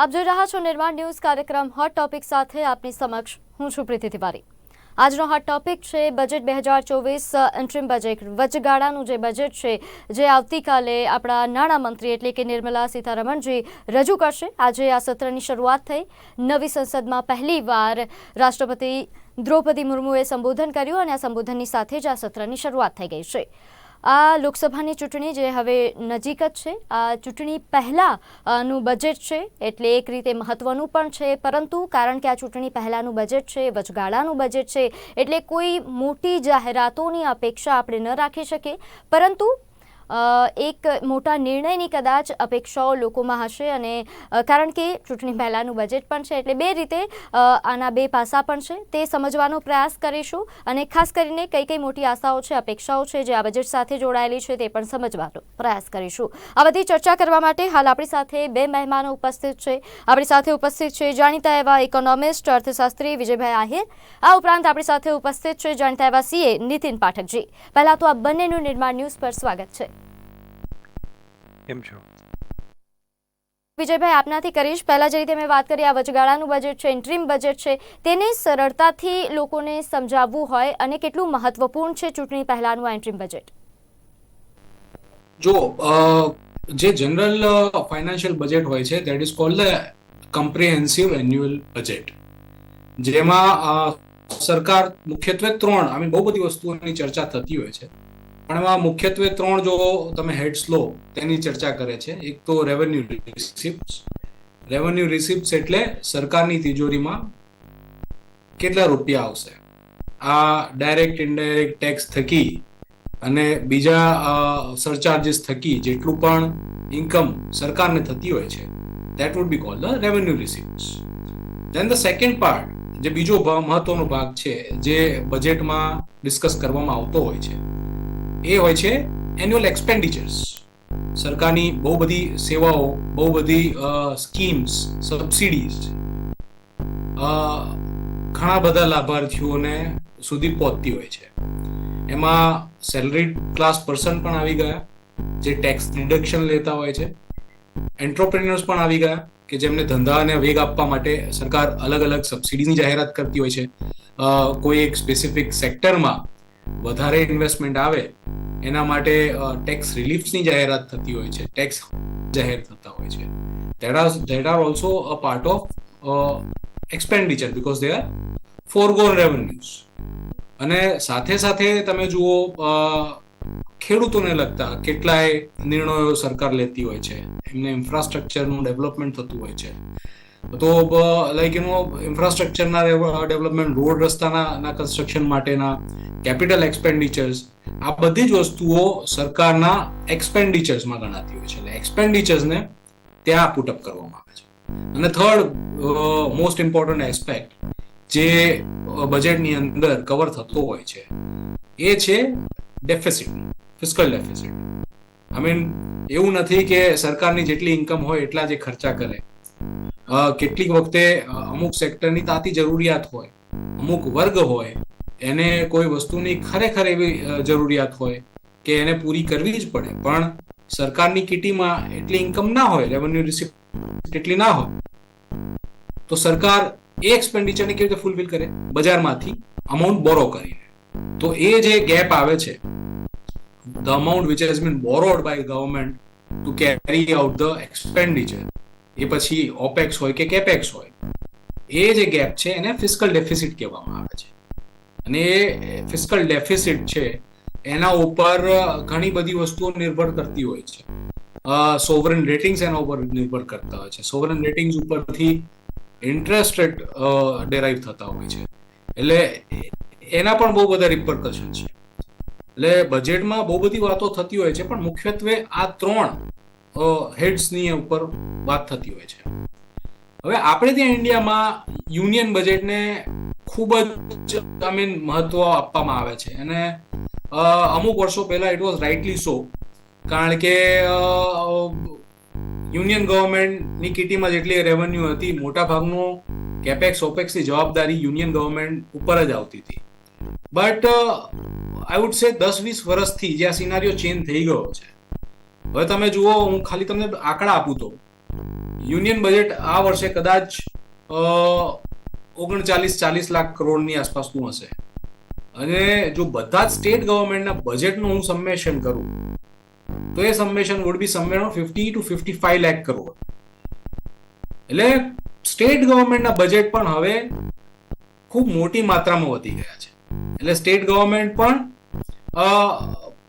આપ જોઈ રહ્યા છો નિર્માણ ન્યૂઝ કાર્યક્રમ હોટ ટોપિક સાથે આપની સમક્ષ. હું છું પ્રીતિ તિવારી. આજનો હોટ ટોપિક છે બજેટ બે હજાર ચોવીસ ઇન્ટ્રીમ બજેટ વચગાળાનું જે બજેટ છે, જે આવતીકાલે આપણા નાણામંત્રી એટલે કે નિર્મલા સીતારમણજી રજૂ કરશે. આજે આ સત્રની શરૂઆત થઈ. નવી સંસદમાં પહેલીવાર રાષ્ટ્રપતિ દ્રૌપદી મુર્મુએ સંબોધન કર્યું અને આ સંબોધનની સાથે જ આ સત્રની શરૂઆત થઈ ગઈ છે. આ લોકસભાની ચૂંટણી જે હવે નજીક જ છે. આ ચૂંટણી પહેલાં નું બજેટ છે, એટલે એક રીતે મહત્વનું પણ છે, પરંતુ કારણ કે આ ચૂંટણી પહેલાંનું બજેટ છે, વચગાળાનું બજેટ છે, એટલે કોઈ મોટી જાહેરાતોની અપેક્ષા આપણે ન રાખી શકીએ. પરંતુ એક મોટા નિર્ણયની કદાચ અપેક્ષાઓ લોકોમાં હશે અને કારણ કે ચૂંટણી પહેલાંનું બજેટ પણ છે એટલે બે રીતે આના બે પાસા પણ છે. તે સમજવાનો પ્રયાસ કરીશું અને ખાસ કરીને કઈ કઈ મોટી આશાઓ છે, અપેક્ષાઓ છે જે આ બજેટ સાથે જોડાયેલી છે તે પણ સમજવાનો પ્રયાસ કરીશું. આ બધી ચર્ચા કરવા માટે હાલ આપણી સાથે બે મહેમાનો ઉપસ્થિત છે. આપણી સાથે ઉપસ્થિત છે જાણીતા એવા ઇકોનોમિસ્ટ અર્થશાસ્ત્રી વિજયભાઈ આહિર. આ ઉપરાંત આપણી સાથે ઉપસ્થિત છે જાણીતા એવા સીએ નીતિન પાઠકજી. પહેલાં તો આ બંનેનું નિર્માણ ન્યૂઝ પર સ્વાગત છે. કેમ છો? વિજયભાઈ આપનાથી કરીશ. પહેલા જે રીતે મેં વાત કરી આ વચગાળાનું બજેટ છે ઇન્ટ્રીમ બજેટ છે તેને સરળતાથી લોકોને સમજાવવું હોય અને કેટલું મહત્વપૂર્ણ છે ચૂંટણી પહેલાનું આ ઇન્ટ્રીમ બજેટ જો જે જનરલ ફાઇનાન્શિયલ બજેટ હોય છે that is called the comprehensive annual budget જેમાં સરકાર મુખ્યત્વે ત્રણ આઈ બહુ બધી વસ્તુઓની ચર્ચા થતી હોય છે. પણ એમાં મુખ્યત્વે ત્રણ જો તમે હેડ્સ લો, તેની ચર્ચા કરે છે. એક તો રેવન્યુ રિસિપ્ટ રેવન્યુ રિસિપ્ટ એટલે સરકારની તિજોરીમાં કેટલા રૂપિયા આવશે? આ ડાયરેક્ટ ઇનડાયરેક્ટ ટેક્સ થકી અને બીજા સરચાર્જીસ થકી જેટલું પણ ઇન્કમ સરકારને થતી હોય છે that would be call the revenue receipt then the second part જે બીજો મહત્વનો ભાગ છે, જે બજેટમાં ડિસ્કસ કરવામાં આવતો હોય છે એ હોય છે એન્યુઅલ એક્સપેન્ડિચર્સ સરકારની બહુ બધી સેવાઓ, બહુ બધી સ્કીમ્સ સબસિડીઝ ઘણા બધા લાભાર્થીઓને સુધી પહોંચતી હોય છે. એમાં સેલરીડ ક્લાસ પર્સન પણ આવી ગયા, જે ટેક્સ ડિડક્શન લેતા હોય છે. એન્ટરપ્રેન્યોર્સ પણ આવી ગયા, કે જેમને ધંધાને વેગ આપવા માટે સરકાર અલગ અલગ સબસિડીની જાહેરાત કરતી હોય છે. કોઈ એક સ્પેસિફિક સેક્ટરમાં વધારે ઇન્વેસ્ટમેન્ટ આવે, એના માટે ટેક્સ રિલીફની જાહેરાત થતી હોય છે ટેક્સ જાહેર થતા હોય છે. That are that also a part of expenditure because they are foregone revenues અને સાથે સાથે તમે જુઓ ખેડૂતોને લગતા કેટલાય નિર્ણયો સરકાર લેતી હોય છે. એમને ઇન્ફ્રાસ્ટ્રક્ચરનું ડેવલપમેન્ટ થતું હોય છે. તો લાઈક યુ નો ઇન્ફ્રાસ્ટ્રક્ચરના ડેવલપમેન્ટ રોડ રસ્તાના કન્સ્ટ્રક્શન માટેના કેપિટલ એક્સપેન્ડિચર્સ આ બધી જ વસ્તુઓ સરકારના એક્સપેન્ડિચર્સમાં ગણાતી હોય છે. એટલે એક્સપેન્ડિચર્સને ત્યાં પુટઅપ કરવામાં આવે છે. અને થર્ડ મોસ્ટ ઇમ્પોર્ટન્ટ એસ્પેક્ટ જે બજેટની અંદર કવર થતો હોય છે, એ છે deficit fiscal deficit I mean એવું નથી કે સરકારની જેટલી ઇન્કમ હોય એટલા જે ખર્ચા કરે. કેટલીક વખતે અમુક સેક્ટરની તાતી જરૂરિયાત હોય, અમુક વર્ગ હોય એને કોઈ વસ્તુની ખરેખર એવી જરૂરિયાત હોય કે એને પૂરી કરવી જ પડે. પણ સરકારની કિટીમાં એટલી ઇન્કમ ના હોય રેવન્યુ રિસિપ્ટ એટલી ના હોય, તો સરકાર એ એક્સપેન્ડિચરને કેવી રીતે ફૂલફિલ કરે? બજારમાંથી અમાઉન્ટ બોરો કરીને. તો એ જે ગેપ આવે છે the amount which has been borrowed by government to carry out the expenditure એ પછી ઓપેક્સ હોય કે કેપેક્સ હોય, એ જે ગેપ છે એને ફિસ્કલ ડેફિસિટ કહેવામાં આવે છે. અને એ ફિસ્કલ ડેફિસિટ છે, એના ઉપર ઘણી બધી વસ્તુઓ નિર્ભર કરતી હોય છે. સોવરન રેટિંગ્સ એના ઉપર નિર્ભર કરતા હોય છે. સોવરન રેટિંગ્સ ઉપરથી ઇન્ટરેસ્ટ રેટ ડેરાઈવ થતા હોય છે. એટલે એના પણ બહુ બધા રિપરકશન છે. એટલે બજેટમાં બહુ બધી વાતો થતી હોય છે, પણ મુખ્યત્વે આ ત્રણ હેડ્સની ઉપર વાત થતી હોય છે. હવે આપણે ત્યાં ઇન્ડિયામાં યુનિયન બજેટને ખૂબ જ આઈ મીન મહત્વ આપવામાં આવે છે. અને અમુક વર્ષો પહેલા ઇટ વોઝ રાઇટલી સો કારણ કે યુનિયન ગવર્મેન્ટની કિટીમાં જેટલી રેવન્યુ હતી, મોટા ભાગનું કેપેક્સ ઓપેક્સની જવાબદારી યુનિયન ગવર્મેન્ટ ઉપર જ આવતી હતી. બટ આઈ વુડ સે દસ વીસ વર્ષથી જે આ સિનારીઓ ચેન્જ થઈ ગયો છે. હવે તમે જુઓ, હું ખાલી તમને આંકડા આપું તો. યુનિયન બજેટ આ વર્ષે કદાચ ઓગણચાલીસ, ચાલીસ લાખ કરોડની આસપાસનું હશે. અને જો બધા જ સ્ટેટ ગવર્મેન્ટના બજેટનું હું સમેશન કરું, તો એ summation would be somewhere fifty to fifty five lakh crore એટલે સ્ટેટ ગવર્મેન્ટના બજેટ પણ હવે ખૂબ મોટી માત્રામાં વધી ગયા છે. એટલે સ્ટેટ ગવર્મેન્ટ પણ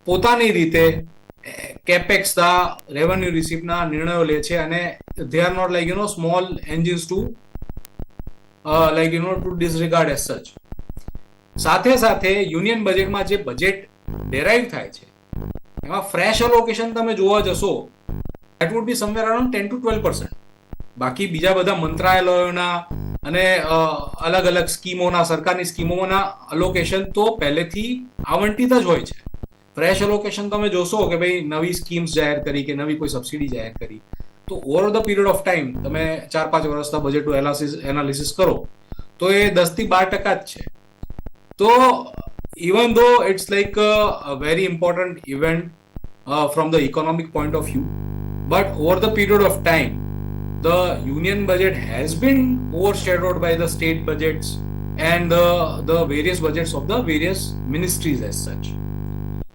પોતાની રીતે કેપેક્સ ના રેવન્યુ રિસીપના નિર્ણયો લે છે અને they are not like you know small engines to like you know to disregard as such સાથે સાથે યુનિયન બજેટમાં જે બજેટ ડેરાઈવ થાય છે, એમાં ફ્રેશ અલોકેશન તમે જોવા જશો that would be somewhere around ten to twelve percent બાકી બીજા બધા મંત્રાલયોના અને અલગ અલગ સ્કીમોના, સરકારની સ્કીમોના અલોકેશન તો પહેલેથી આવંટિત જ હોય છે. ફ્રેશ અલોકેશન તમે જોશો કે ભાઈ નવી સ્કીમ્સ જાહેર કરી કે નવી કોઈ સબસિડી જાહેર કરી. તો over the period of time તમે ચાર પાંચ વર્ષના બજેટનું એનાલિસિસ એનાલિસિસ કરો તો એ દસથી બાર ટકા જ છે. તો even though it's like a very important event from the economic point of view but over the period of time the union budget has been overshadowed by the state budgets and the, the various budgets of the various ministries as such.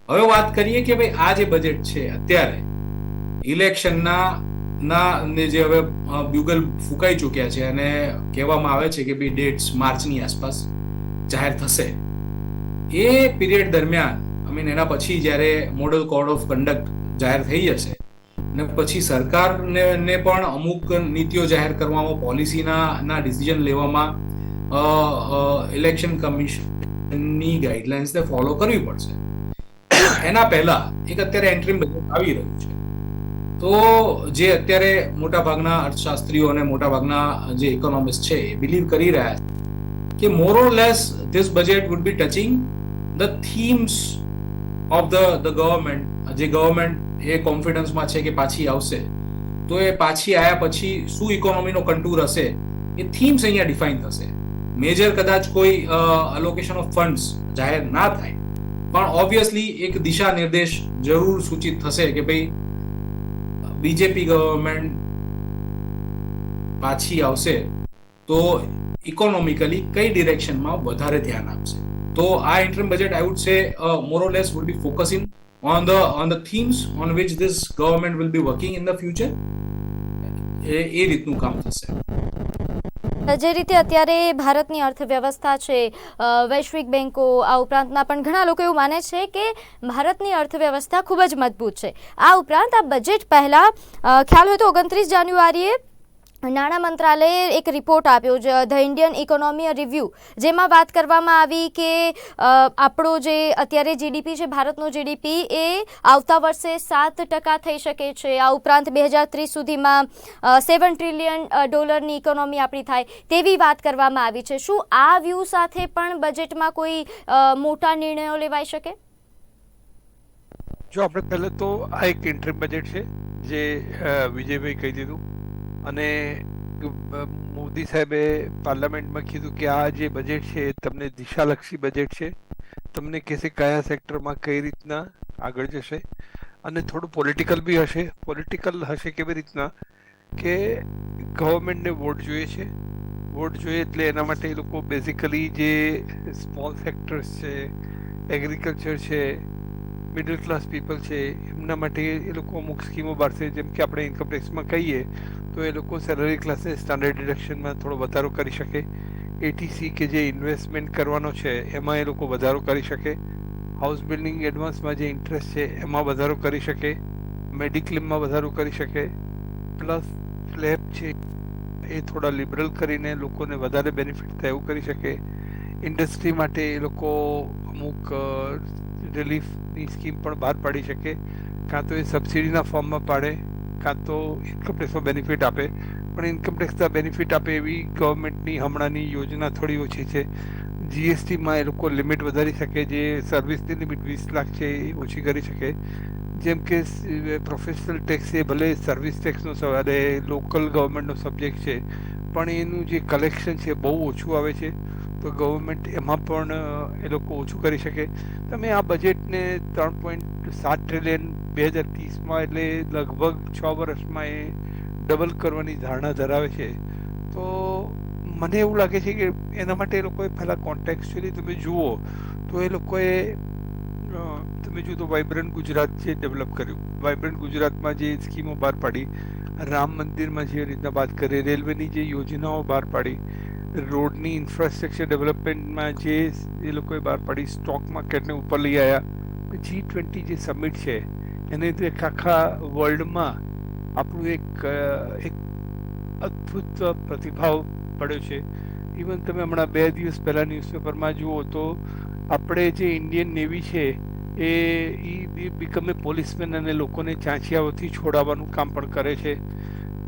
હવે વાત કરીએ કે ભાઈ આ જે budget છે અત્યારે ઇલેક્શનના ના, ને જે હવે બ્યુગલ ફૂંકાઈ ચૂક્યા છે અને કહેવામાં આવે છે કે બી ડેટ્સ માર્ચની આસપાસ જાહેર થશે. એ પીરિયડ દરમિયાન આઈ મીન એના પછી જ્યારે મોડલ કોડ ઓફ કન્ડક્ટ જાહેર થઈ જશે, ને પછી સરકારને, ને પણ અમુક નીતિઓ જાહેર કરવામાં પોલિસીના ના ડિસિઝન લેવામાં ઇલેક્શન કમિશનની ગાઈડલાઇન્સને ફોલો કરવી પડશે. એના પહેલા એક અત્યારે એન્ટ્રીમ બજેટ આવી રહ્યું છે. તો જે અત્યારે મોટાભાગના અર્થશાસ્ત્રીઓ અને મોટાભાગના જે ઇકોનોમિસ્ટ છે બિલીવ કરી રહ્યા છે કે more or less this budget would be touching the themes of the the government જે ગવર્મેન્ટ એ કોન્ફિડન્સમાં છે કે પાછી આવશે. તો એ પાછી આવ્યા પછી શું ઇકોનોમીનો કંટુર હશે? એ થીમ્સ અહીંયા ડિફાઇન થશે. મેજર કદાચ કોઈ અલોકેશન ઓફ ફંડ્સ જાહેર ના થાય. પણ ઓબ્વિયસલી એક દિશા નિર્દેશ જરૂર સૂચિત થશે કે ભાઈ બીજેપી ગવર્મેન્ટ પાછી આવશે, તો ઇકોનોમિકલી કઈ ડિરેક્શનમાં વધારે ધ્યાન આપશે? તો આ ઇન્ટરમ budget I would say more would be focusing on the on the themes on which this government will be working in the future. એ રીતનું કામ થશે. જે રીતે અત્યારે ભારતની અર્થવ્યવસ્થા છે વૈશ્વિક બેન્કો આ ઉપરાંતના પણ ઘણા લોકો એવું માને છે કે ભારતની અર્થવ્યવસ્થા ખૂબ જ મજબૂત છે. આ ઉપરાંત આ બજેટ પહેલાં ખ્યાલ હોય તો ઓગણત્રીસ જાન્યુઆરીએ નાણાં મંત્રાલયે એક રિપોર્ટ આપ્યો છે ધ ઇન્ડિયન ઇકોનોમી રિવ્યૂ, જેમાં વાત કરવામાં આવી કે આપણો જે અત્યારે જીડીપી છે, ભારતનો જીડીપી, એ આવતા વર્ષે સાત ટકા થઈ શકે છે. આ ઉપરાંત બે હજાર ત્રીસ સુધીમાં સેવન ટ્રિલિયન ડોલરની ઇકોનોમી આપણી થાય તેવી વાત કરવામાં આવી છે. શું આ વ્યૂ સાથે પણ બજેટમાં કોઈ મોટા નિર્ણયો લેવાઈ શકે? જો આપણે પહેલાં તો આ એક ઇન્ટરિમ બજેટ છે, જે વિજયભાઈ કહી દીધું. અને મોદી સાહેબે પાર્લામેન્ટમાં કીધું કે આ જે બજેટ છે એ તમને દિશાલક્ષી બજેટ છે. તમને કહેશે કયા સેક્ટરમાં કઈ રીતના આગળ જશે. અને થોડું પોલિટિકલ બી હશે. પોલિટિકલ હશે કેવી રીતના કે ગવર્મેન્ટને વોટ જોઈએ છે. વોટ જોઈએ એટલે એના માટે એ લોકો બેઝિકલી જે સ્મોલ સેક્ટર્સ છે એગ્રીકલ્ચર છે મિડલ ક્લાસ પીપલ છે, એમના માટે એ લોકો અમુક સ્કીમો બારશે જેમ કે આપણે ઇન્કમ ટેક્સમાં કહીએ, તો એ લોકો સેલરી ક્લાસને સ્ટાન્ડર્ડ ડિડક્શનમાં થોડો વધારો કરી શકે. એટીસી કે જે ઇન્વેસ્ટમેન્ટ કરવાનો છે, એમાં એ લોકો વધારો કરી શકે. હાઉસ બિલ્ડિંગ એડવાન્સમાં જે ઇન્ટરેસ્ટ છે, એમાં વધારો કરી શકે. મેડિક્લેમમાં વધારો કરી શકે. પ્લસ સ્લેબ છે, એ થોડા લિબરલ કરીને લોકોને વધારે બેનિફિટ થાય એવું કરી શકે. ઇન્ડસ્ટ્રી માટે એ લોકો અમુક રિલીફની સ્કીમ પણ બહાર પાડી શકે. કાં તો એ સબસિડીના ફોર્મમાં પાડે, કાં તો ઇન્કમટેક્સમાં બેનિફિટ આપે. પણ ઇન્કમટેક્સના બેનિફિટ આપે એવી ગવર્મેન્ટની હમણાંની યોજના થોડી ઓછી છે. જીએસટીમાં એ લોકો લિમિટ વધારી શકે, જે સર્વિસની લિમિટ વીસ લાખ છે એ ઓછી કરી શકે. જેમ કે પ્રોફેશનલ ટેક્સ એ ભલે સર્વિસ ટેક્સનો અને લોકલ ગવર્મેન્ટનો સબ્જેક્ટ છે. પણ એનું જે કલેક્શન છે બહુ ઓછું આવે છે. તો ગવર્મેન્ટ એમાં પણ એ લોકો ઓછું કરી શકે. તમે આ બજેટને ત્રણ પોઈન્ટ સાત ટ્રિલિયન બે હજાર ત્રીસમાં એટલે લગભગ છ વર્ષમાં એ ડબલ કરવાની ધારણા ધરાવે છે. તો મને એવું લાગે છે કે એના માટે એ લોકોએ પહેલાં કોન્ટેક્ચ્યુઅલી તમે જુઓ, તો એ લોકોએ તમે જુઓ તો વાઇબ્રન્ટ ગુજરાત જે ડેવલપ કર્યું. વાઇબ્રન્ટ ગુજરાતમાં જે સ્કીમો બહાર પાડી, રામ મંદિરમાં જે રીતના વાત કરી રેલવેની જે યોજનાઓ બહાર પાડી રોડની ઇન્ફ્રાસ્ટ્રક્ચર ડેવલપમેન્ટમાં જે એ લોકોએ બહાર પાડી સ્ટોક માર્કેટને ઉપર લઈ આવ્યા જી ટ્વેન્ટી જે સમિટ છે, એને એક આખા વર્લ્ડમાં આપણું એક એક અદ્ભુત પ્રતિભાવ પડ્યો છે. ઇવન તમે હમણાં બે દિવસ પહેલાં ન્યૂઝપેપરમાં જુઓ તો આપણે જે ઇન્ડિયન નેવી છે, એ એ બીકમે પોલીસમેન અને લોકોને ચાંચિયાઓથી છોડાવવાનું કામ પણ કરે છે.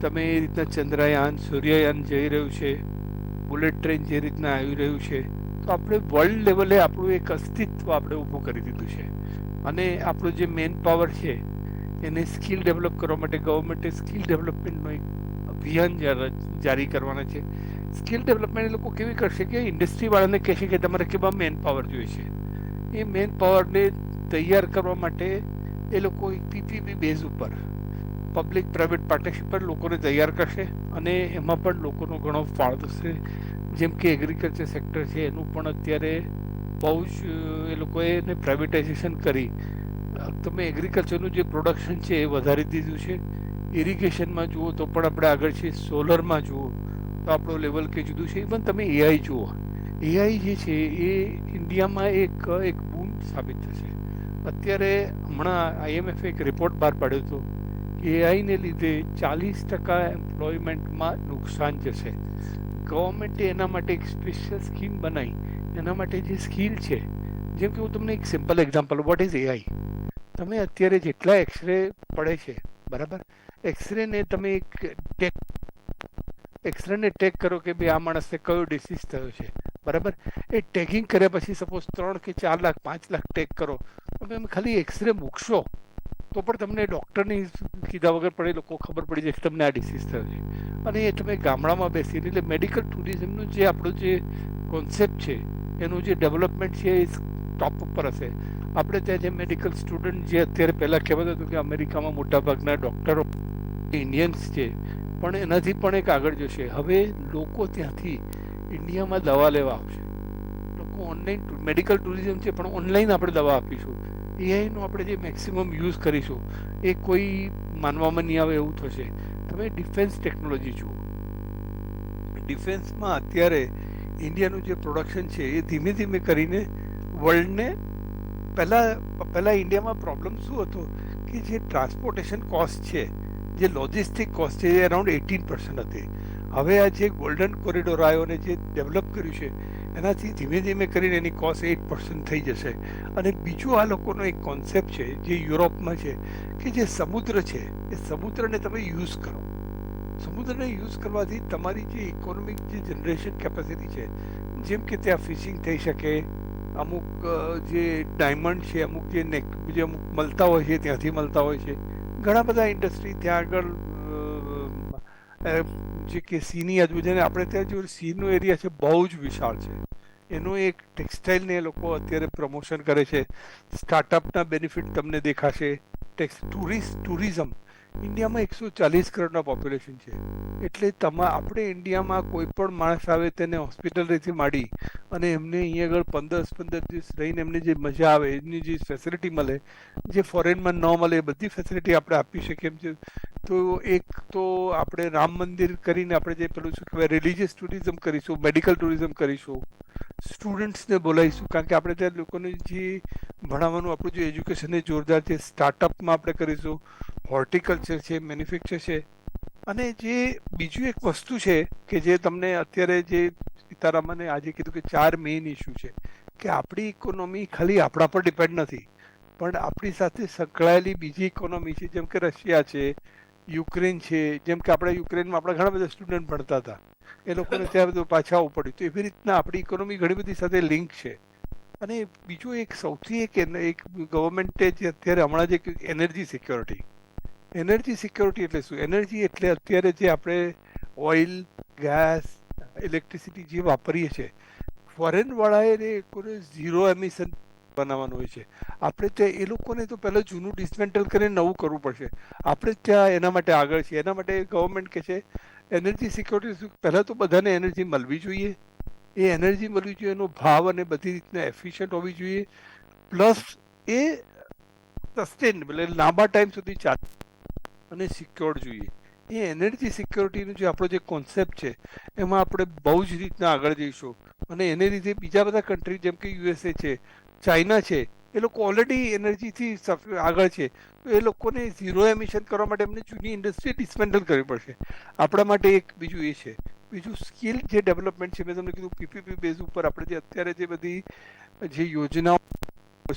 તમે એ રીતના ચંદ્રયાન, સૂર્યયાન જઈ રહ્યું છે. બુલેટ ટ્રેન જે રીતના આવી રહ્યું છે, તો આપણે વર્લ્ડ લેવલે આપણું એક અસ્તિત્વ આપણે ઊભું કરી દીધું છે. અને આપણું જે મેન પાવર છે, એને સ્કિલ ડેવલપ કરવા માટે ગવર્મેન્ટે સ્કિલ ડેવલપમેન્ટનો એક અભિયાન જારી કરવાના છે. સ્કિલ ડેવલપમેન્ટ એ લોકો કેવી કરશે કે ઇન્ડસ્ટ્રીવાળાને કહેશે કે તમારે કેવા મેન પાવર જોઈએ છે. એ મેન પાવરને તૈયાર કરવા માટે એ લોકો એક પીપીપી બેઝ ઉપર પબ્લિક પ્રાઇવેટ પાર્ટનરશિપ પર લોકોને તૈયાર કરશે અને એમાં પણ લોકોનો ઘણો ફાળો થશે. જેમ કે એગ્રીકલ્ચર સેક્ટર છે, એનું પણ અત્યારે બહુ જ એ લોકોએ એને પ્રાઇવેટાઇઝેશન કરી. તમે એગ્રીકલ્ચરનું જે પ્રોડક્શન છે એ વધારી દીધું છે. ઇરિગેશનમાં જુઓ તો પણ આપણે આગળ છે સોલરમાં જુઓ તો આપણો લેવલ કે જુદું છે. ઇવન તમે એઆઈ જુઓ એઆઈ જે છે એ ઇન્ડિયામાં એક એક બૂમ સાબિત થશે. અત્યારે હમણાં આઈએમએફે એક રિપોર્ટ બહાર પાડ્યો હતો. એઆઈને લીધે ચાલીસ ટકા એમ્પ્લોયમેન્ટમાં નુકસાન જશે. ગવર્મેન્ટે એના માટે એક સ્પેશિયલ સ્કીમ બનાવી. એના માટે જે સ્કિલ છે, જેમ કે હું તમને એક simple example what is AI તમે અત્યારે જેટલા એક્સરે પડે છે, બરાબર? એક્સરેને તમે એક ટેક એક્સરેને ટેગ કરો કે ભાઈ આ માણસને કયો ડિસીઝ થયો છે, બરાબર? એ ટેગિંગ કર્યા પછી સપોઝ ત્રણ કે ચાર લાખ, પાંચ લાખ ટેક કરો. તમે ખાલી એક્સરે મૂકશો. તો પણ તમને ડૉક્ટરની કીધા વગર પણ એ લોકો ખબર પડી જાય કે તમને આ ડિસીઝ થયો છે. અને એ તમે ગામડામાં બેસીને, એટલે મેડિકલ ટુરિઝમનું જે આપણું જે કોન્સેપ્ટ છે, એનું જે ડેવલપમેન્ટ છે એ ટોપ ઉપર હશે. આપણે ત્યાં જે મેડિકલ સ્ટુડન્ટ જે અત્યારે પહેલાં કહેવાતું હતું કે અમેરિકામાં મોટાભાગના ડૉક્ટરો ઇન્ડિયન્સ છે, પણ એનાથી પણ એક આગળ જશે. હવે લોકો ત્યાંથી ઇન્ડિયામાં દવા લેવા આવશે. લોકો ઓનલાઈન મેડિકલ ટુરિઝમ છે, પણ ઓનલાઈન આપણે દવા આપીશું. એઆઈનો આપણે જે મેક્સિમમ યુઝ કરીશું, એ કોઈ માનવામાં નહીં આવે એવું થશે. તમે ડિફેન્સ ટેકનોલોજી જુઓ. ડિફેન્સમાં અત્યારે ઇન્ડિયાનું જે પ્રોડક્શન છે, એ ધીમે ધીમે કરીને વર્લ્ડને પહેલાં પહેલાં ઇન્ડિયામાં પ્રોબ્લેમ શું હતો કે જે ટ્રાન્સપોર્ટેશન કોસ્ટ છે, જે લોજિસ્ટિક કોસ્ટ છે, એ અરાઉન્ડ એટીન પર્સન્ટ હતી. હવે આ જે ગોલ્ડન કોરિડોર આવ્યો અને જે ડેવલપ કર્યું છે એનાથી ધીમે ધીમે કરીને એની કોસ્ટ એઇટ પર્સન્ટ થઈ જશે. અને બીજું આ લોકોનો એક કોન્સેપ્ટ છે, જે યુરોપમાં છે, કે જે સમુદ્ર છે, એ સમુદ્રને તમે યુઝ કરો. સમુદ્રને યુઝ કરવાથી તમારી જે ઇકોનોમિક જે જનરેશન કેપેસિટી છે, જેમ કે ત્યાં ફિશિંગ થઈ શકે, અમુક જે ડાયમંડ છે, અમુક જે નેક જે અમુક મળતા હોય છે, ત્યાંથી મળતા હોય છે. ઘણા બધા ઇન્ડસ્ટ્રી ત્યાં આગળ જે કે સીની આજુ જેને આપણે ત્યાં જો સીનો એરિયા છે, બહુ જ વિશાળ છે. એનું એક ટેક્સટાઇલને એ લોકો અત્યારે પ્રમોશન કરે છે. સ્ટાર્ટઅપના બેનિફિટ તમને દેખાશે. ટેક્સ ટુરિસ્ટ ટુરિઝમ ઇન્ડિયામાં એકસો ચાલીસ કરોડના પોપ્યુલેશન છે. એટલે તમા, આપણે ઇન્ડિયામાં કોઈ પણ માણસ આવે તેને હોસ્પિટલથી માંડી અને એમને અહીંયા આગળ પંદર પંદર દિવસ રહીને એમને જે મજા આવે, એની જે ફેસિલિટી મળે, જે ફોરેનમાં ન મળે, એ બધી ફેસિલિટી આપણે આપી શકીએ એમ છે. તો એક તો આપણે રામ મંદિર કરીને આપણે જે પેલું શું કહેવાય રિલિજિયસ ટુરિઝમ કરીશું મેડિકલ ટુરિઝમ કરીશું. સ્ટુડન્ટ્સને બોલાવીશું. કારણ કે આપણે ત્યાં લોકોને જે ભણાવવાનું આપણું જે એજ્યુકેશન એ જોરદાર છે સ્ટાર્ટઅપમાં આપણે કરીશું હોર્ટિકલ્ચર છે મેન્યુફેક્ચર છે. અને જે બીજું એક વસ્તુ છે કે જે તમને અત્યારે જે સીતારામને આજે કીધું કે ચાર મેઇન ઇસ્યુ છે, કે આપણી ઇકોનોમી ખાલી આપણા પર ડિપેન્ડ નથી. પણ આપણી સાથે સંકળાયેલી બીજી ઇકોનોમી છે, જેમ કે રશિયા છે યુક્રેન છે, જેમ કે આપણે યુક્રેનમાં આપણા ઘણા બધા સ્ટુડન્ટ ભણતા હતા. એ લોકોને ત્યાં બધું પાછા આવવું પડ્યું. તો એવી રીતના આપણી ઇકોનોમી ઘણી બધી સાથે લિંક છે. અને બીજું એક સૌથી એક એક ગવર્મેન્ટે જે અત્યારે હમણાં જે એનર્જી સિક્યોરિટી એનર્જી સિક્યોરિટી એટલે શું? એનર્જી એટલે અત્યારે જે આપણે ઓઇલ ગેસ ઇલેક્ટ્રિસિટી જે વાપરીએ છીએ ફોરેનવાળાએ લોકોને ઝીરો એમિશન બનાવવાનું હોય છે. આપણે ત્યાં એ લોકોને તો પહેલાં જૂનું ડિસમેન્ટલ કરીને નવું કરવું પડશે. આપણે ત્યાં એના માટે આગળ છીએ. એના માટે ગવર્મેન્ટ કહે છે એનર્જી સિક્યોરિટી પહેલાં તો બધાને એનર્જી મળવી જોઈએ. એ એનર્જી મળવી જોઈએ, એનો ભાવ અને બધી રીતના એફિશિયન્ટ હોવી જોઈએ. પ્લસ એ સસ્ટેનેબલ એટલે લાંબા ટાઈમ સુધી ચાલે અને સિક્યોર જોઈએ. એ એનર્જી સિક્યોરિટીનો જે આપણો જે કોન્સેપ્ટ છે, એમાં આપણે બહુ જ રીતના આગળ જઈશું. અને એને લીધે બીજા બધા કન્ટ્રી જેમ કે યુએસએ છે ચાઇના છે, એ લોકો ઓલરેડી એનર્જીથી આગળ છે. તો એ લોકોને ઝીરો એમિશન કરવા માટે એમને જૂની ઇન્ડસ્ટ્રી ડિસમેન્ટલ કરવી પડશે. આપણા માટે એક બીજું એ છે. બીજું સ્કિલ જે ડેવલપમેન્ટ છે, મેં તમને કીધું પીપીપી બેઝ ઉપર આપણે જે અત્યારે જે બધી, જે યોજનાઓ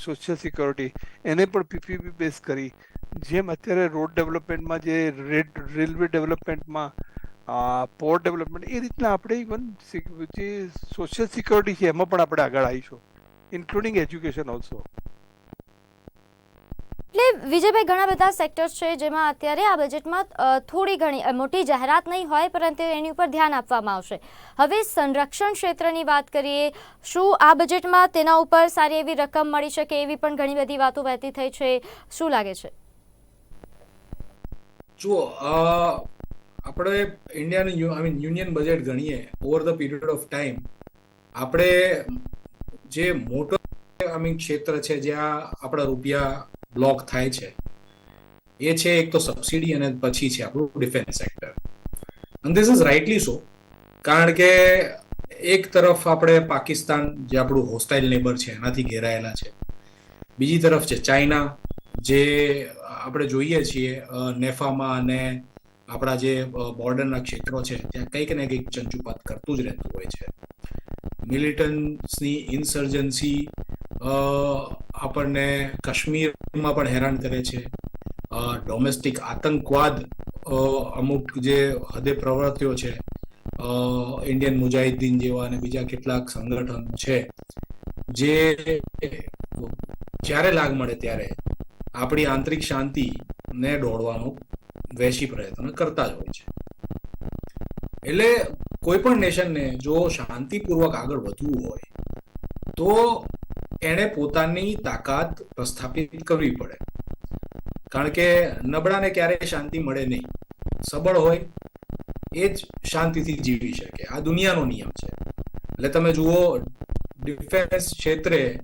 સોશિયલ સિક્યોરિટી એને પણ પીપીપી બેઝ કરી. જેમ અત્યારે રોડ ડેવલપમેન્ટમાં જે રેડ રેલવે ડેવલપમેન્ટમાં પોર્ટ ડેવલપમેન્ટ એ રીતના આપણે ઇવન જે સોશિયલ સિક્યોરિટી છે, એમાં પણ આપણે આગળ આવીશું. ઇન્ક્લુડિંગ એજ્યુકેશન ઓલ્સો એટલે વિજયભાઈ ઘણા બધા સેક્ટર્સ છે જેમાં અત્યારે આ બજેટમાં થોડી ઘણી મોટી જાહેરાત નહીં હોય પરંતુ એની ઉપર ધ્યાન આપવામાં આવશે. હવે સંરક્ષણ ક્ષેત્રની વાત કરીએ શું આ બજેટમાં તેના ઉપર સારી એવી રકમ મળી શકે એવી પણ ઘણી બધી વાતો વહેતી થઈ છે? શું લાગે છે? જુઓ આપણે ઇન્ડિયાનું આઈ મીન યુનિયન બજેટ ગણીએ over the period of time આપણે જે મોટો આઈ ક્ષેત્ર છે જ્યાં આપણા રૂપિયા બ્લોક થાય છે, એ છે એક તો સબસિડી અને પછી છે આપણું ડિફેન્સ સેક્ટર. અને ધીસ ઇઝ રાઇટલી સો કારણ કે એક તરફ આપણે પાકિસ્તાન, જે આપણું હોસ્ટાઇલ નેબર છે, એનાથી ઘેરાયેલા છે. બીજી તરફ છે ચાઇના, જે આપણે જોઈએ છીએ નેફામાં અને આપણા જે બોર્ડરના ક્ષેત્રો છે, ત્યાં કંઈક ને કંઈક ચંચુપાત કરતું જ રહેતું હોય છે. મિલિટન્ટ્સની ઇન્સર્જન્સી આપણને કાશ્મીરમાં પણ હેરાન કરે છે. ડોમેસ્ટિક આતંકવાદ અમુક જે હદે પ્રવૃત્તિઓ છે ઇન્ડિયન મુજાહિદ્દીન જેવા અને બીજા કેટલાક સંગઠન છે, જે જ્યારે લાગ મળે ત્યારે આપણી આંતરિક શાંતિને દોડવાનો વૈશી પ્રયત્ન કરતા જ હોય છે. એટલે કોઈ પણ નેશનને જો શાંતિપૂર્વક આગળ વધવું હોય, તો એણે પોતાની તાકાત પ્રસ્થાપિત કરવી પડે. કારણ કે નબળાને ક્યારેય શાંતિ મળે નહીં. સબળ હોય એ જ શાંતિથી જીવી શકે. આ દુનિયાનો નિયમ છે. એટલે તમે જુઓ, ડિફેન્સ ક્ષેત્રે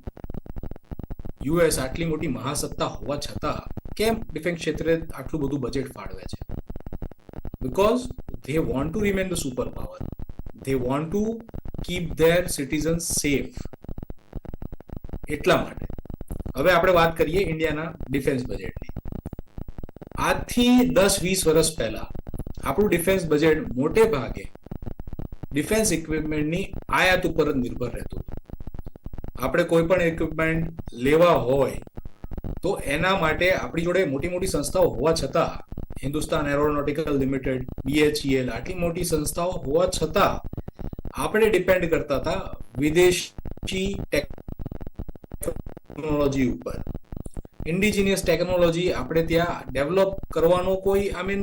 યુએસ આટલી મોટી મહાસત્તા હોવા છતાં કેમ ડિફેન્સ ક્ષેત્રે આટલું બધું બજેટ ફાળવે છે? Because they want to remain the superpower. They want to keep their citizens safe. એટલા માટે હવે આપણે વાત કરીએ ઇન્ડિયાના ડિફેન્સ બજેટની આજથી દસ, વીસ વર્ષ પહેલા આપણું ડિફેન્સ બજેટ મોટે ભાગે ડિફેન્સ ઇક્વિપમેન્ટની આયાત ઉપર જ નિર્ભર રહેતું હતું આપણે કોઈ પણ ઇક્વિપમેન્ટ લેવા હોય તો એના માટે આપણી જોડે મોટી મોટી સંસ્થાઓ હોવા છતાં હિન્દુસ્તાન એરોનોટિકલ લિમિટેડ બીએચઈએલ આટલી મોટી સંસ્થાઓ હોવા છતાં આપણે ડિપેન્ડ કરતા હતા વિદેશી ટેકનોલોજી ઉપર. ઇન્ડિજિનિયસ ટેકનોલોજી આપણે ત્યાં ડેવલપ કરવાનો કોઈ આઈ મીન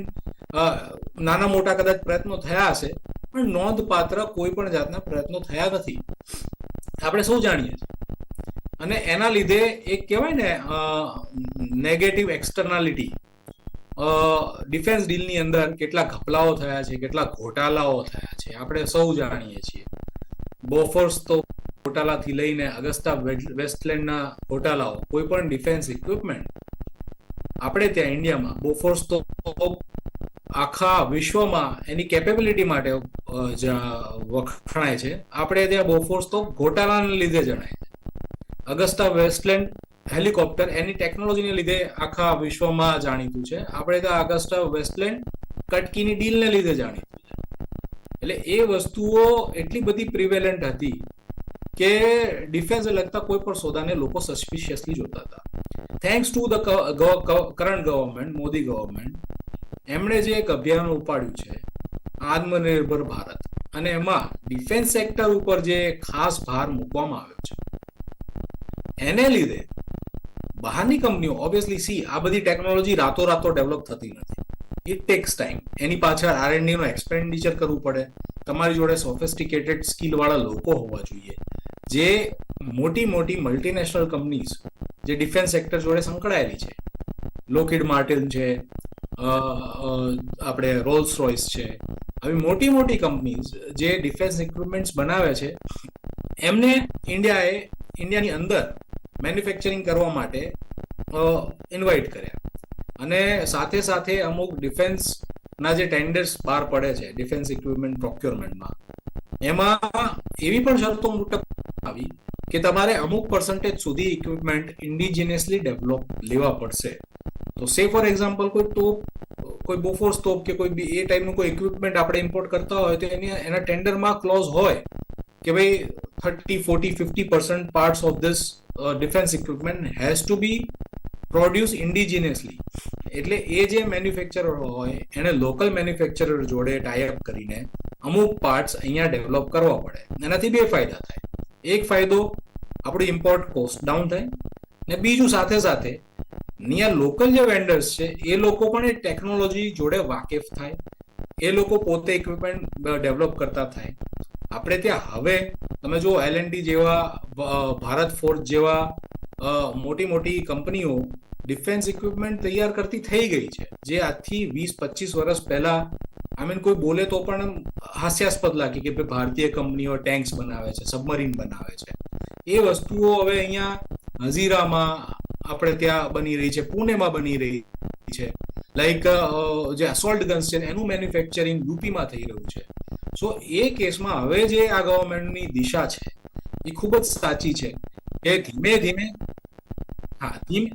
નાના મોટા કદાચ પ્રયત્નો થયા હશે, પણ નોંધપાત્ર કોઈ પણ જાતના પ્રયત્નો થયા નથી. આપણે સૌ જાણીએ છીએ. અને એના લીધે એક કહેવાય ને નેગેટિવ એક્સટર્નાલિટી ડિફેન્સ ડીલની અંદર કેટલા ઘપલાઓ થયા છે, કેટલા ઘોટાલાઓ થયા છે, આપણે સૌ જાણીએ છીએ. બોફોર્સ તો ઘોટાલાથી લઈને અગસ્તા વેસ્ટલેન્ડના ઘોટાલાઓ, કોઈ પણ ડિફેન્સ ઇક્વિપમેન્ટ આપણે ત્યાં ઇન્ડિયામાં બોફોર્સ તો આખા વિશ્વમાં એની કેપેબિલિટી માટે વખણાય છે. આપણે ત્યાં બોફોર્સ તો ઘોટાલાને લીધે જણાય છે. અગસ્તા વેસ્ટલેન્ડ હેલિકોપ્ટર, એની ટેકનોલોજીને લીધે આખા વિશ્વમાં જાણીતું છે. આપણે તો આગસ્ટા વેસ્ટલેન્ડ કટકીની ડીલને લીધે જાણીતું છે. એટલે એ વસ્તુઓ એટલી બધી પ્રિવેલન્ટ હતી કે ડિફેન્સ લગતા કોઈ પણ સોદાને લોકો સસ્પિશિયસલી જોતા હતા. Thanks to the current government Modi government એમણે જે એક અભિયાન ઉપાડ્યું છે, આત્મનિર્ભર ભારત, અને એમાં ડિફેન્સ સેક્ટર ઉપર જે ખાસ ભાર મૂકવામાં આવ્યો છે. એને લીધે બહારની કંપનીઓ ઓબ્વિયસલી સી આ બધી ટેકનોલોજી રાતો રાતો ડેવલપ થતી નથી. ઇટ ટેક્સ ટાઈમ એની પાછળ આર એન્ડનું એક્સપેન્ડિચર કરવું પડે. તમારી જોડે સોફિસ્ટિકેટેડ સ્કિલવાળા લોકો હોવા જોઈએ. જે મોટી મોટી મલ્ટીનેશનલ કંપનીઝ જે ડિફેન્સ સેક્ટર જોડે સંકળાયેલી છે. લોકિડ માર્ટિન છે આપણે રોલ્સ રોયસ છે. આવી મોટી મોટી કંપનીઝ જે ડિફેન્સ ઇક્વિપમેન્ટ્સ બનાવે છે, એમને ઇન્ડિયાએ ઇન્ડિયાની અંદર મેન્યુફેક્ચરિંગ કરવા માટે ઇન્વાઇટ કર્યા. અને સાથે સાથે અમુક ડિફેન્સના જે ટેન્ડર્સ બહાર પડે છે ડિફેન્સ ઇક્વિપમેન્ટ પ્રોક્યોરમેન્ટમાં એમાં એવી પણ શરતો મુટક આવી કે તમારે અમુક પર્સન્ટેજ સુધી ઇક્વિપમેન્ટ ઇન્ડિજિનિયસલી ડેવલપ લેવા પડશે. તો સે ફોર એક્ઝામ્પલ કોઈ ટોપ કોઈ બોફોર્સ તોપ કે કોઈ બી એ ટાઈપનું કોઈ ઇક્વિપમેન્ટ આપણે ઇમ્પોર્ટ કરતા હોય તો એની, એના ટેન્ડરમાં ક્લોઝ હોય કે ભાઈ thirty forty fifty percent parts of this defence equipment has to be produce indigenously એટલે એ જે મેન્યુફેક્ચરર હોય, એને લોકલ મેન્યુફેક્ચરર જોડે ટાઈઅપ કરીને અમુક પાર્ટ્સ અહીંયા ડેવલપ કરવા પડે. એનાથી બે ફાયદા થાય. એક ફાયદો, આપણું ઇમ્પોર્ટ કોસ્ટ ડાઉન થાય. ને બીજું સાથે સાથે, અહીંયા લોકલ જે વેન્ડર્સ છે, એ લોકો પણ એ ટેકનોલોજી જોડે વાકેફ થાય. એ લોકો પોતે ઇક્વિપમેન્ટ ડેવલપ કરતા થાય. આપણે ત્યાં હવે, તમે જો એલ જેવા ભારત ફોર્જ જેવા મોટી મોટી કંપનીઓ ડિફેન્સ ઇક્વિપમેન્ટ તૈયાર કરતી થઈ ગઈ છે. જે આજથી વીસ, પચીસ વર્ષ પહેલા, આઈ મીન કોઈ બોલે તો પણ હાસ્યાસ્પદ લાગે કે ભાઈ ભારતીય કંપનીઓ ટેન્ક્સ બનાવે છે, સબમરીન બનાવે છે. એ વસ્તુઓ હવે અહીંયા હઝીરામાં આપણે ત્યાં બની રહી છે પુણેમાં બની રહી છે. લાઈક જે અસોલ્ટ ગન્સ છે એનું મેન્યુફેક્ચરિંગ યુપીમાં થઈ રહ્યું છે. સો એ કેસમાં હવે જે આ ગવર્મેન્ટની દિશા છે એ ખૂબ જ સાચી છે કે ધીમે ધીમે હા ધીમે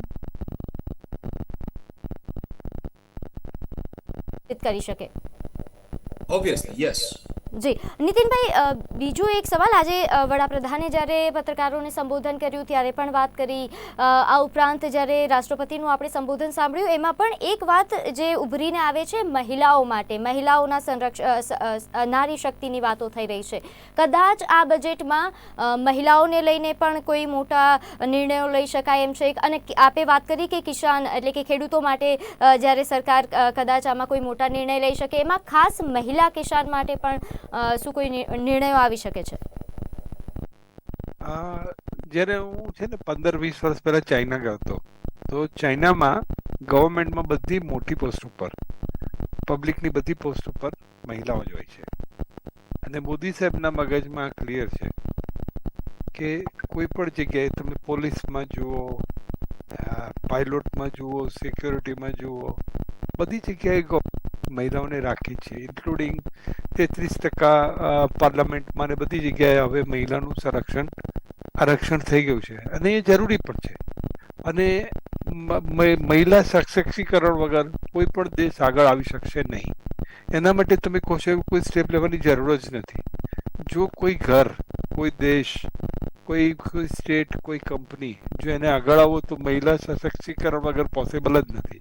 કરી શકે. ઓબ્વિયસલી યસ જી. નીતિનભાઈ બીજો એક સવાલ. આજે વડાપ્રધાને જ્યારે પત્રકારોને સંબોધન કર્યું, ત્યારે પણ વાત કરી. આ ઉપરાંત જ્યારે રાષ્ટ્રપતિનું આપણે સંબોધન સાંભળ્યું, એમાં પણ એક વાત જે ઉભરીને આવે છે, મહિલાઓ માટે. મહિલાઓના સંરક્ષ નારી શક્તિની વાતો થઈ રહી છે. કદાચ આ બજેટમાં મહિલાઓને લઈને પણ કોઈ મોટા નિર્ણયો લઈ શકાય એમ છે. અને આપે વાત કરી કે કિસાન એટલે કે ખેડૂતો માટે જ્યારે સરકાર કદાચ આમાં કોઈ મોટા નિર્ણય લઈ શકે. એમાં ખાસ મહિલા કિસાન માટે પણ શું કોઈ નિર્ણયો આવી શકે છે? જ્યારે હું છે ને પંદર વીસ વર્ષ પહેલા ચાઇના ગયો હતો, તો ચાઇનામાં ગવર્મેન્ટમાં બધી મોટી પોસ્ટ ઉપર, પબ્લિકની બધી પોસ્ટ ઉપર મહિલાઓ જ હોય છે. અને મોદી સાહેબના મગજમાં ક્લિયર છે કે કોઈ પણ જગ્યાએ તમે પોલીસમાં જુઓ પાયલોટમાં જુઓ સિક્યોરિટીમાં જુઓ, બધી જગ્યાએ મહિલાઓને રાખી છે ઇન્ક્લુડિંગ તેત્રીસ ટકા પાર્લામેન્ટમાં ને બધી જગ્યાએ હવે મહિલાનું સંરક્ષણ, આરક્ષણ થઈ ગયું છે. અને એ જરૂરી પણ છે. અને મહિલા સશક્તિકરણ વગર કોઈ પણ દેશ આગળ આવી શકશે નહીં. એના માટે તમે કહો છો કોઈ સ્ટેપ લેવાની જરૂર જ નથી. જો કોઈ ઘર, કોઈ દેશ, કોઈ કોઈ સ્ટેટ કોઈ કંપની જો એને આગળ આવો તો મહિલા સશક્તિકરણ વગર પોસિબલ જ નથી.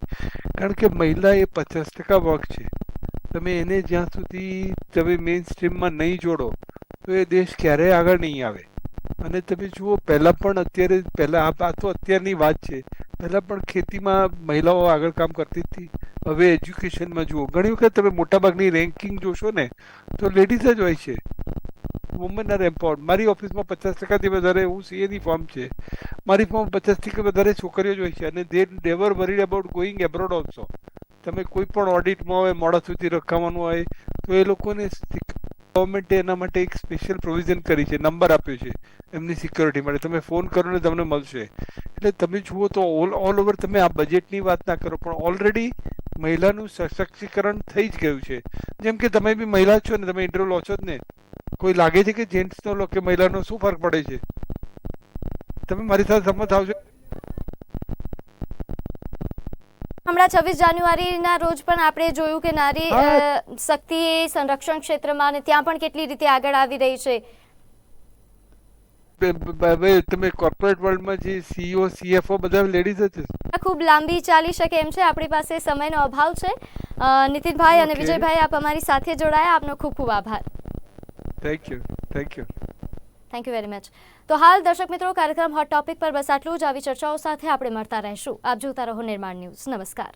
કારણ કે મહિલા એ પચાસ ટકા વર્ગ છે. તમે એને જ્યાં સુધી તમે મેઇન સ્ટ્રીમમાં નહીં જોડો, તો એ દેશ ક્યારેય આગળ નહીં આવે. અને તમે જુઓ, પહેલાં પણ અત્યારે, પહેલાં આ તો અત્યારની વાત છે. પહેલાં પણ ખેતીમાં મહિલાઓ આગળ કામ કરતી હતી. હવે એજ્યુકેશનમાં જુઓ. ઘણી વખત તમે મોટાભાગની રેન્કિંગ જોશો ને, તો લેડીઝ જ હોય છે. વુમન આર એમ્પાવર્ડ મારી ઓફિસમાં પચાસ ટકાથી વધારે, હું સીએની ફોર્મ છે. મારી ફોર્મ પચાસથી વધારે છોકરીઓ જ હોય છે. અને they never worried about going abroad also તમે કોઈ પણ ઓડિટમાં હોય મોડા સુધી રખાવાનું હોય, તો એ લોકોને ગવર્મેન્ટે એના માટે એક સ્પેશિયલ પ્રોવિઝન કરી છે નંબર આપ્યો છે, એમની સિક્યોરિટી માટે. તમે ફોન કરો ને તમને મળશે. એટલે તમે જુઓ તો ઓલ ઓલ ઓવર તમે આ બજેટની વાત ના કરો, પણ ઓલરેડી મહિલાનું સશક્તિકરણ થઈ જ ગયું છે. જેમ કે તમે બી મહિલા છો ને, તમે ઇન્ટરવ્યુ લો છો જ ને, કોઈ લાગે છે કે જેન્ટ્સનો લો કે મહિલાનો શું ફરક પડે છે? તમે મારી સાથે સંમત આવશો હમણાં છવ્વીસ જાન્યુઆરીના રોજ પણ આપણે જોયું કે નારી શક્તિ સંરક્ષણ ક્ષેત્રમાં અને ત્યાં પણ કેટલી રીતે આગળ આવી રહી છે? તમે કોર્પોરેટ વર્લ્ડમાં જે સીઈઓ સીએફઓ બધા લેડીઝ જ છે. ખૂબ લાંબી ચાલી શકે એમ છે. આપણી પાસે સમયનો અભાવ છે. નીતિનભાઈ અને વિજયભાઈ આપ અમારી સાથે જોડાયા. આપનો ખૂબ ખૂબ આભાર. Thank you thank you thank you very much તો હાલ દર્શક મિત્રો, કાર્યક્રમ હોટ ટોપિક પર બસ આટલું જ. આવી ચર્ચાઓ સાથે આપણે મળતા રહીશું. આપ જોતા રહો નિર્માણ ન્યૂઝ. નમસ્કાર.